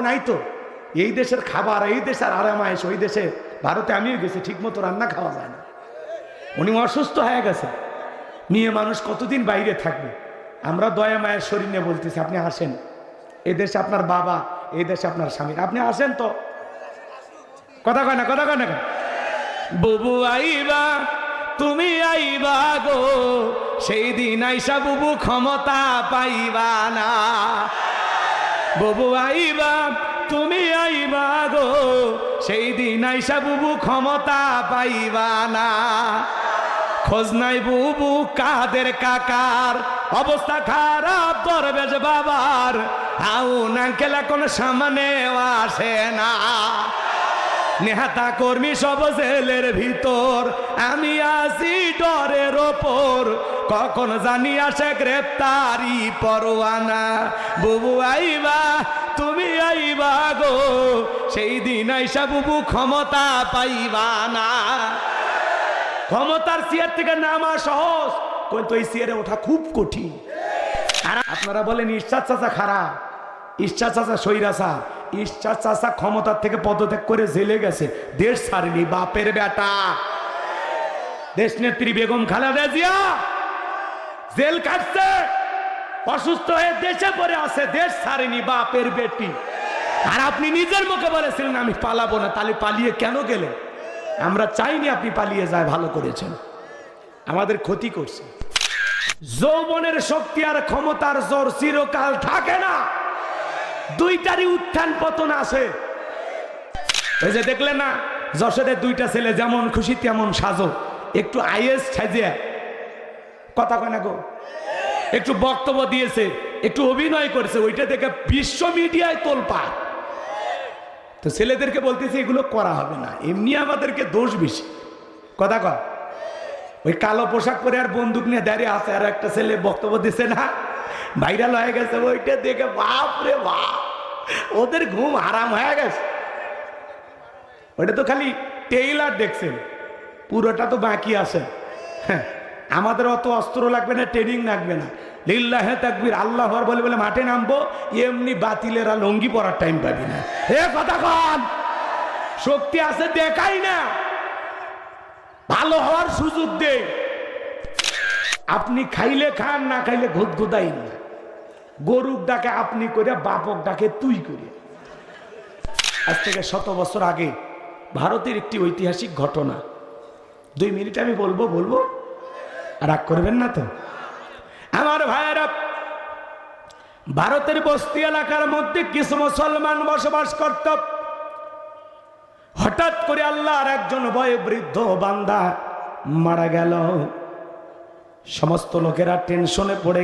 নাই তো। এই দেশের খাবার, এই দেশের আরামায়েশ, ওই দেশে ভারতে আমিও গেছি ঠিক মতো রান্না খাওয়া যায় না। উনি অসুস্থ হয়ে গেছে। মেয়ে মানুষ কতদিন বাইরে থাকবে? আমরা দয়া মায়ের শরীর নিয়ে বলতেছি, আপনি আসেন। এ দেশে আপনার বাবা এই দেশে আপনার স্বামী। আপনি আসেন তো। কথা কয় না, কথা কয় না বুবু আইবা, তুমি আইবা গো, সেই দিন আইসা বুবু ক্ষমতা পাইবা না। বুবু আইবা, তুমি আইবা গো। সেই দিন আইসা বুবু ক্ষমতা পাইবা না। খোঁজ নাই বুবু কাদের কাকার। অবস্থা খারাপ দরবেজ বাবার। আউন আঙ্কেল এখন সামনে আসে না। নেহাতা কর্মী সব জেলের ভিতর। আমি আসি ডরের ওপর। কখন জানি আসে গ্রেপ্তারি পরোয়ানা। বুবু আইবা, তুমি আইবা গো। সেই দিন আইসা বুবু ক্ষমতা পাইবা না। ক্ষমতার চেয়ার থেকে নামা সহজ, কিন্তু এই চেয়ারে ওঠা খুব কঠিন। আর আপনারা বলেন ঈশ্বর চাচা খারাপ ঈশ্বর চাচা সৈরাসা ঈশ্বর চাচা ক্ষমতার থেকে পদত্যাগ করে জেলে গেছে। দেশ ছাড়েনি, বাপের বেটা। দেশ নেত্রী বেগম খালেদা জিয়া জেল কাটছে অসুস্থ হয়ে দেশে পড়ে আছে, দেশ ছাড়েনি, বাপের বেটি। আর আপনি নিজের মুখে বলেছিলেন, আমি পালাবো না। তাহলে পালিয়ে কেন গেলেন আমরা চাইনি আপনি পালিয়ে যায়, ভালো করেছেন। আমাদের ক্ষতি করছে। যৌবনের শক্তি আর ক্ষমতার জোর চিরকাল থাকে না। দুইটারই উত্থান পতন আছে। ওই যে দেখলে না, যশোরের দুইটা ছেলে যেমন খুশি, তেমন সাজো। একটু আইএস সাজিয়া। কথা কয় না গো? একটু বক্তব্য দিয়েছে, একটু অভিনয় করেছে, ওইটা দেখে বিশ্ব মিডিয়ায় তোলপা তো ছেলেদেরকে বলতেছে, এগুলো করা হবে না, এমনি আমাদেরকে দোষ বেশি। কথা কয়? ওই কালো পোশাক পরে আর বন্দুক নিয়ে দাঁড়িয়ে আছে, আর একটা ছেলে বক্তব্য দিছে না। ভাইরাল হয়ে গেছে, ওইটা দেখে বাপ রে বাপ। ওদের ঘুম আরাম হয়ে গেছে। ওইটা তো খালি টেইলার দেখছেন, পুরোটা তো বাকি আছে। হ্যাঁ আমাদের অত অস্ত্র লাগবে না, ট্রেনিং লাগবে না। লিল্লাহ তাকবির আল্লাহ বলে বলে মাঠে নামবো, এমনি বাতিলেরা লঙ্গি পরার টাইম পাবি না। হে কথা কন, শক্তি আছে দেখাই না। ভালো হওয়ার সুযোগ দে। আপনি খাইলে খান, না খাইলে ঘুদ ঘুদাই না। গরুক ডাকে, আপনি করে বাপক ডাকে, তুই করে আজ থেকে শত বছর আগে ভারতের একটি ঐতিহাসিক ঘটনা। দুই মিনিট আমি বলব বলব? রাগ করবেন না তো? আমার ভাইয়েরা, ভারতের বস্তি এলাকার মধ্যে কিছু মুসলমান বসবাস করত। হঠাৎ করে আল্লাহর একজন বয়োবৃদ্ধ বান্দা মারা গেল। সমস্ত লোকেরা টেনশনে পড়ে